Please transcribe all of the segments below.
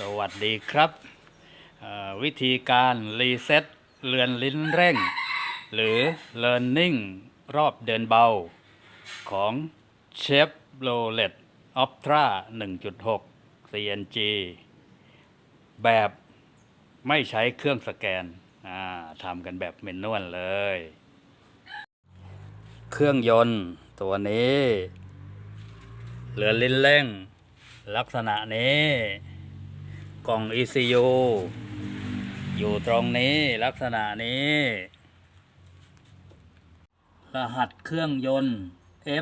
สวัสดีครับ วิธีการรีเซ็ตเรือนลิ้นเร่ง หรือ Learning รอบเดินเบา ของ Chevrolet Optra 1.6 CNG แบบไม่ใช้เครื่องสแกนทำกันแบบเมนนวลเลย เครื่องยนต์ตัวนี้เรือนลิ้นเร่ง ลักษณะนี้ กล่อง ECU อยู่ตรงนี้ลักษณะนี้ รหัสเครื่องยนต์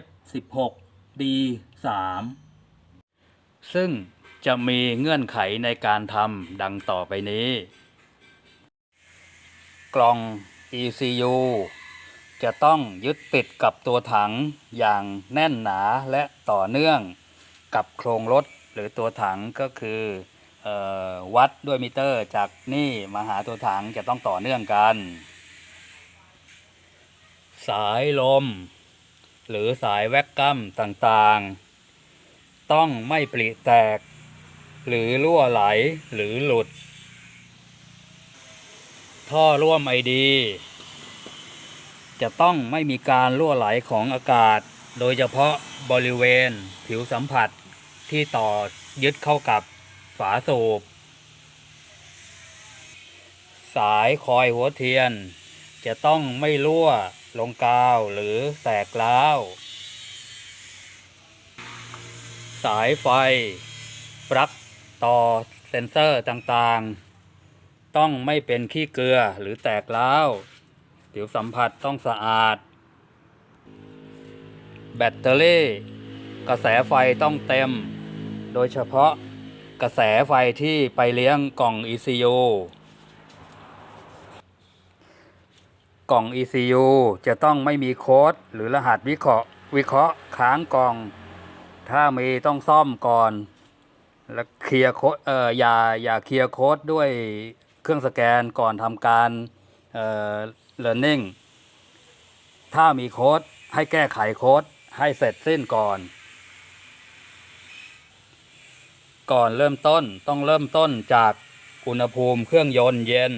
F16 D3 ซึ่งจะมีเงื่อนไขในการทำดังต่อไปนี้ กล่อง ECU จะต้องยึดติดกับตัวถังอย่างแน่นหนาและต่อเนื่องกับโครงรถหรือตัวถังก็คือเออ วัดด้วยมิเตอร์จากนี่มาหาตัวถังจะต้องต่อเนื่องกัน สายลม หรือสายแวกกัมต่างๆ ต้องไม่ปริแตก หรือรั่วไหลหรือหลุด ท่อร่วมไอดี จะต้องไม่มีการรั่วไหลของอากาศ โดยเฉพาะบริเวณผิวสัมผัสที่ต่อยึดเข้ากับ ฝาสูบ สายคอยหัวเทียน จะต้องไม่รั่วลงกาวหรือแตกร้าว สายไฟ ปลั๊กต่อเซ็นเซอร์ต่างๆ ต้องไม่เป็นขี้เกลือหรือแตกร้าวผิวสัมผัสต้องสะอาด แบตเตอรี่ กระแสไฟต้องเต็ม โดยเฉพาะ กระแสไฟที่ไปเลี้ยงกล่อง ECU กล่อง ECU จะต้องไม่มีโค้ดหรือรหัสวิเคราะห์วิเคราะห์ค้างกล่อง ถ้ามีต้องซ่อมก่อน แล้วเคลียร์โค้ดเอ่ออย่าอย่าเคลียร์โค้ดด้วยเครื่องสแกนก่อนทำการเอ่อ learning ถ้ามีโค้ดให้แก้ไขโค้ดให้เสร็จสิ้นก่อน ก่อนเริ่มต้นต้องเริ่มต้นจากอุณหภูมิเครื่องยนต์เย็น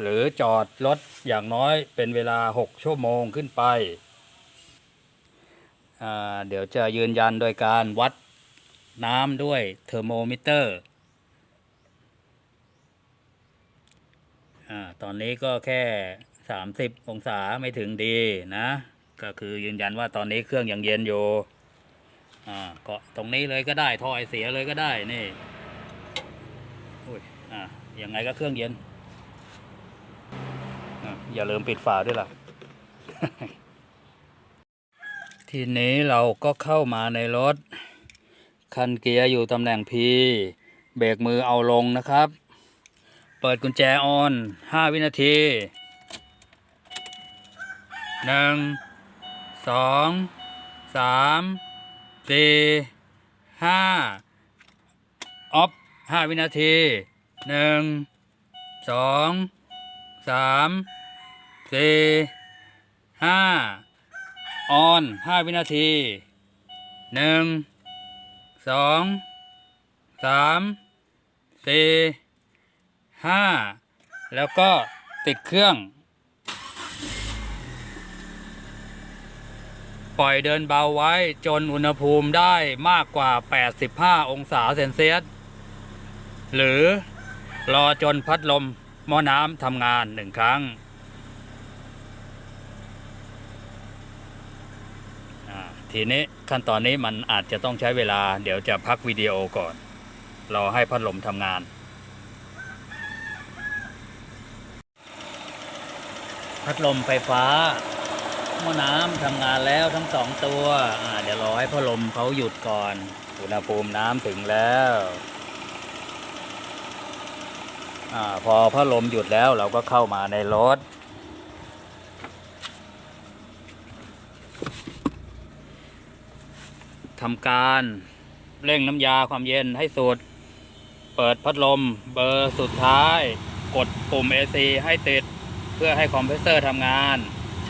หรือจอดรถอย่างน้อยเป็นเวลา 6 ชั่วโมงขึ้นไป เดี๋ยวจะยืนยันโดยการวัดน้ำด้วยเทอร์โมมิเตอร์อตอนนี้ก็แค่ 30 องศาไม่ถึงดีนะ ก็คือยืนยันว่าตอนนี้เครื่องยังเย็นอยู่ อ่าเกาะตรงนี้เลยก็ได้ทอยเสียเลยก็ได้นี่อุ้ยอ่ายังไงก็เครื่องเย็นอย่าลืมปิดฝาด้วยล่ะ ทีนี้เราก็เข้ามาในรถ คันเกียร์อยู่ตำแหน่ง P เบรกมือเอาลงนะครับ เปิดกุญแจออน 5 วินาที 1 2 3 เตห้าออฟห้าวินาทีหนึ่งสองสามสี่ห้าออนห้าวินาทีหนึ่งสองสามสี่ห้าแล้วก็ติดเครื่อง ปล่อยเดินเบาไว้จนอุณหภูมิได้มากกว่า 85 องศาเซนเซียส หรือรอจนพัดลมหม้อน้ำทำงานหนึ่งครั้งทีนี้ขั้นตอนนี้มันอาจจะต้องใช้เวลา เดี๋ยวจะพักวิดีโอก่อน รอให้พัดลมทำงาน พัดลมไฟฟ้า หม้อน้ำทำงานแล้วทั้งสองตัวอ่าเดี๋ยวรอให้พัดลมเขาหยุดก่อน อุณหภูมิน้ำถึงแล้วอาพอพัดลมหยุดแล้วเราก็เข้ามาในรถทำการเร่งน้ำยาความเย็นให้สุด เปิดพัดลมเบอร์สุดท้าย กดปุ่ม AC ให้ติด เพื่อให้คอมเพรสเซอร์ทำงาน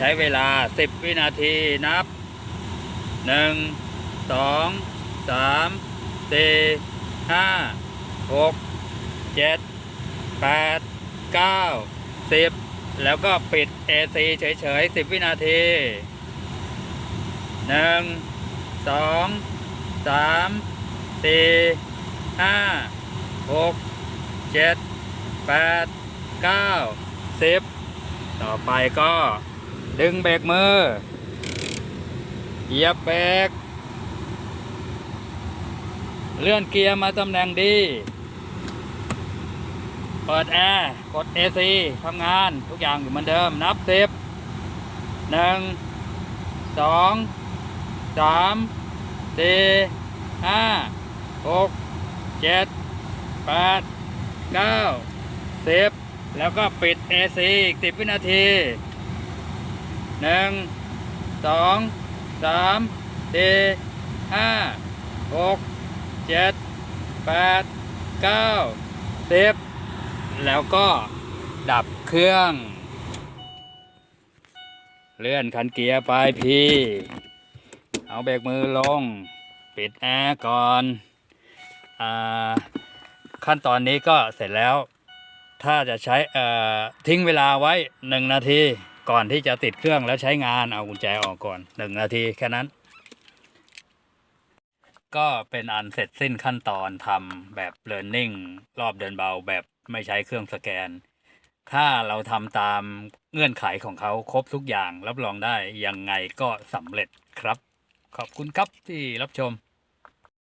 ช้เวลา 10 วินาทีนับ 1 2 3 4 5หกเจ็ดแปดเก้าสิบแล้วก็ปิด AC เฉยๆสิบวินาทีหนึ่งสองสามสี่ห้าหกเจ็ดแปดเก้าสิบต่อไปก็ ดึงเบรกมือ เหยียบเบรก เลื่อนเกียร์มาตำแหน่งดี เปิดแอร์ กด AC ทำงานทุกอย่างอยู่เหมือนเดิม นับสิบ หนึ่ง สอง สาม สี่ ห้า หก เจ็ด แปด เก้าสิบ แล้วก็ปิด AC อีกสิบวินาที หนึ่งสองสามสี่ห้าหกเจ็ดแปดเก้าสิบแล้วก็ดับเครื่อง เลื่อนคันเกียร์ไปพี่ เอาเบรกมือลง ปิดแอร์ก่อนอาขั้นตอนนี้ก็เสร็จแล้ว ถ้าจะใช้อ่อทิ้งเวลาไว้หนึ่งนาที ก่อนที่จะติดเครื่องแล้วใช้งานเอากุญแจออกก่อนหนึ่งนาทีแค่นั้น ก็เป็นอันเสร็จสิ้นขั้นตอนทำแบบ learning รอบเดินเบาแบบไม่ใช้เครื่องสแกน ถ้าเราทำตามเงื่อนไขของเขาครบทุกอย่างรับรองได้ยังไงก็สำเร็จครับ ขอบคุณครับที่รับชม